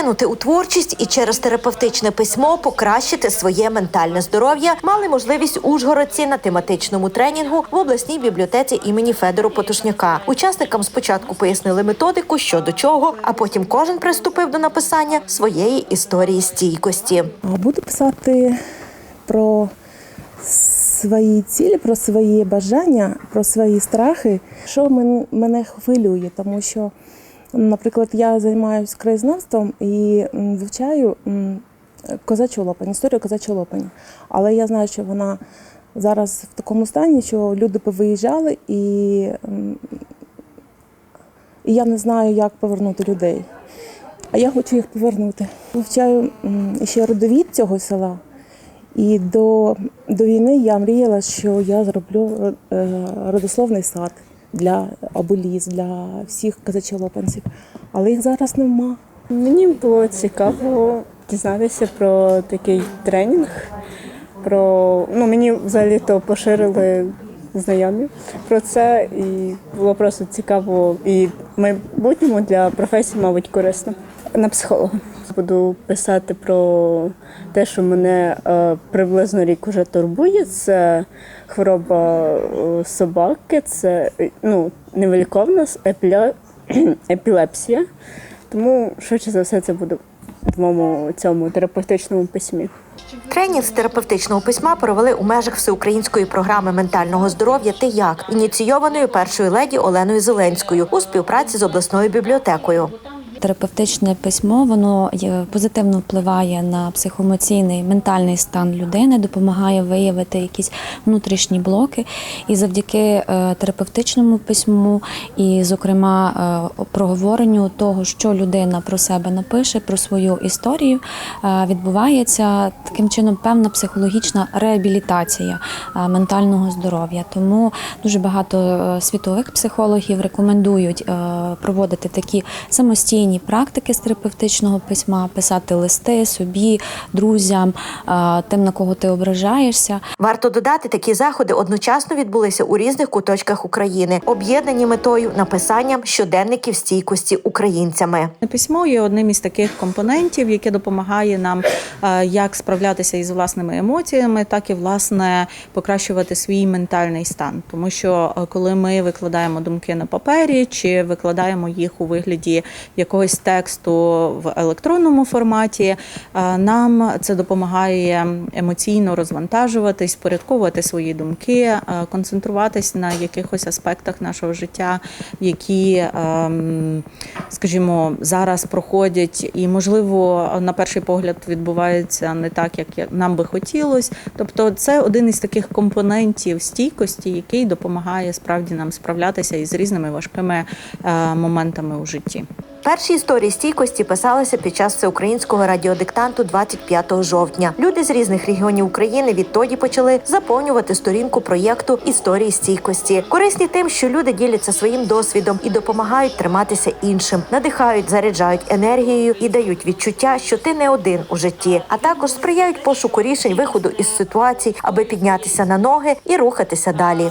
поринути у творчість і через терапевтичне письмо покращити своє ментальне здоров'я мали можливість ужгородці на тематичному тренінгу в обласній бібліотеці імені Федору Потушняка. Учасникам спочатку пояснили методику, що до чого, а потім кожен приступив до написання своєї історії стійкості. Буду писати про свої цілі, про свої бажання, про свої страхи, що мен- мене хвилює, тому що, наприклад, я займаюся краєзнавством і вивчаю козачу лопань, історію козачого лопані. Але я знаю, що вона зараз в такому стані, що люди повиїжджали, і, і я не знаю, як повернути людей. А я хочу їх повернути. Вивчаю ще родовід цього села. І до, до війни я мріяла, що я зроблю е, родословний сад для оболіз, для всіх казачолопанців. Але їх зараз нема. Мені було цікаво дізнатися про такий тренінг. Про ну мені взагалі то поширили знайомі про це, і було просто цікаво і майбутньому для професії, мабуть, корисно. На психолога буду писати про те, що мене е, приблизно рік уже турбує. Це хвороба е, собаки, це е, ну, невиліковна епілепсія. Тому швидше за все це буде в моєму цьому терапевтичному письмі. Тренінг з терапевтичного письма провели у межах всеукраїнської програми ментального здоров'я «Ти як», ініційованої першою леді Оленою Зеленською у співпраці з обласною бібліотекою. Терапевтичне письмо воно позитивно впливає на психоемоційний ментальний стан людини, допомагає виявити якісь внутрішні блоки. І завдяки е, терапевтичному письму, і, зокрема, е, проговоренню того, що людина про себе напише, про свою історію, е, відбувається таким чином певна психологічна реабілітація ментального здоров'я. Тому дуже багато світових психологів рекомендують проводити такі самостійні практики з терапевтичного письма, писати листи собі, друзям, тим, на кого ти ображаєшся. Варто додати, такі заходи одночасно відбулися у різних куточках України, об'єднані метою написанням щоденників стійкості українцями. Письмо є одним із таких компонентів, яке допомагає нам е, як справлятися із власними емоціями, так і власне покращувати свій ментальний стан. Тому що е, коли ми викладаємо думки на папері чи викладаємо їх у вигляді якогось тексту в електронному форматі, е, нам це допомагає емоційно розвантажуватись, порядковувати свої думки, е, концентруватись на якихось аспектах нашого життя, які, ем, скажімо, зараз проходять, і можливо на перший погляд відбуваються не так, як нам би хотілося. Тобто, це один із таких компонентів стійкості, який допомагає справді нам справлятися із різними важкими е, моментами у житті. Перші історії стійкості писалися під час всеукраїнського радіодиктанту 25 жовтня. Люди з різних регіонів України відтоді почали заповнювати сторінку проєкту Історії стійкості. Корисні тим, що люди діляться своїм досвідом і допомагають триматися іншим, надихають, заряджають енергією і дають відчуття, що ти не один у житті, а також сприяють пошуку рішень виходу із ситуацій, аби піднятися на ноги і рухатися далі.